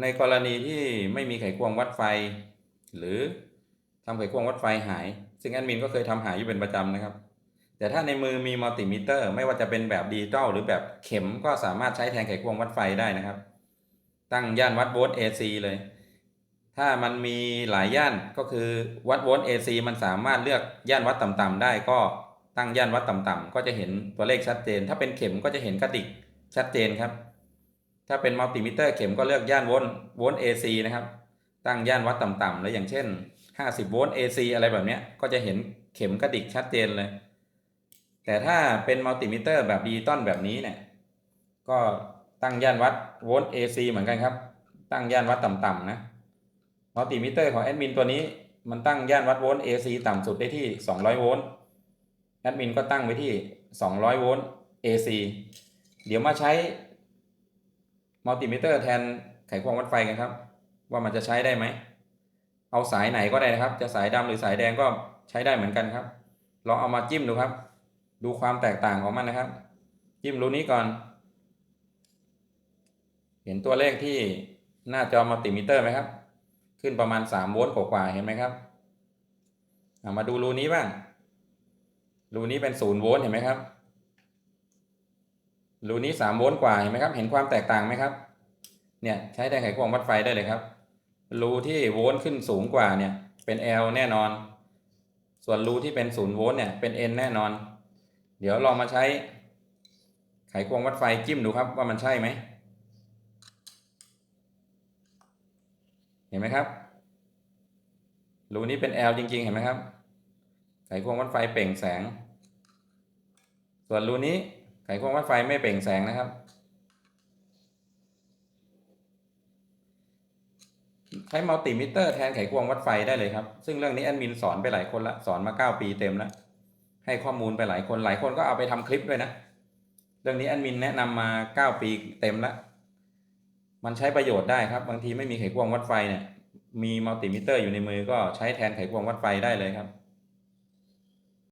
ในกรณีที่ไม่มีไขควงวัดไฟ หรือทำไขควงวัดไฟหาย ซึ่งแอดมินก็เคยทำหายอยู่เป็นประจำนะครับ แต่ถ้าในมือมีมัลติมิเตอร์ ไม่ว่าจะเป็นแบบดิจิตอลหรือแบบเข็มก็สามารถใช้แทนไขควงวัดไฟได้นะครับ ตั้งย่านวัดโวลต์ AC เลย ถ้ามันมีหลายย่านก็คือวัดโวลต์ AC มันสามารถเลือกย่านวัดต่ำๆได้ก็ตั้งย่านวัดต่ำๆก็จะเห็นตัวเลขชัดเจน ถ้าเป็นเข็มก็จะเห็นกระดิกชัดเจนครับ ถ้าเป็นมัลติมิเตอร์เข็มก็เลือกย่านโวลต์โวลต์ AC นะครับ ตั้งย่านวัดต่ำๆแล้วอย่างเช่น 50 โวลต์ AC อะไรแบบนี้ก็จะเห็นเข็มกระดิกชัดเจนเลย แต่ถ้าเป็นมัลติมิเตอร์แบบดิจิตอลแบบนี้เนี่ย ก็ตั้งย่านวัดโวลต์ AC เหมือนกันครับ ตั้งย่านวัดต่ำๆนะมัลติมิเตอร์ของแอดมินตัวนี้มันตั้งย่านวัดโวลต์ AC ต่ำสุดได้ที่ 200 โวลต์ แอดมินก็ตั้งไว้ที่ 200 โวลต์ AC เดี๋ยวมาใช้ มัลติมิเตอร์แทนไขควงวัดไฟกันครับ ว่ามันจะใช้ได้ไหม เอาสายไหนก็ได้นะครับ จะสายดำหรือสายแดงก็ใช้ได้เหมือนกันครับ ลองเอามาจิ้มดูครับ ดูความแตกต่างของมันนะครับ จิ้มรูนี้ก่อน เห็นตัวเลขที่หน้าจอมัลติมิเตอร์ไหมครับ ขึ้นประมาณ 3 โวลต์กว่าๆเห็นไหมครับเอามาดูรูนี้บ้าง รูนี้เป็น0โวลต์เห็นไหมครับรูนี้3โวลต์กว่าเห็นไหมครับ เห็นความแตกต่างไหมครับ เนี่ยใช้ได้ไขควงวัดไฟได้เลยครับ รูที่โวลต์ขึ้นสูงกว่าเนี่ยเป็น L แน่นอน ส่วนรูที่เป็น0โวลต์เนี่ยเป็น N แน่นอน เดี๋ยวลองมาใช้ไขควงวัดไฟจิ้มดูครับว่ามันใช่ไหม เห็นไหมครับ รูนี้เป็น L จริง ๆ เห็นไหมครับ ไขควงวัดไฟเปล่งแสง ส่วนรูนี้ไขควงวัดไฟไม่เปล่งแสงนะครับ ใช้มัลติมิเตอร์แทนไขควงวัดไฟได้เลยครับ ซึ่งเรื่องนี้แอดมินสอนไปหลายคนละสอนมา 9 ปีเต็มแล้ว ให้ข้อมูลไปหลายคนหลายคนก็เอาไปทำคลิปด้วยนะ เรื่องนี้แอดมินแนะนำมา 9 ปีเต็มแล้วมันใช้ประโยชน์ได้ครับ บางทีไม่มีไขควงวัดไฟเนี่ยมีมัลติมิเตอร์อยู่ในมือก็ใช้แทนไขควงวัดไฟได้เลยครับ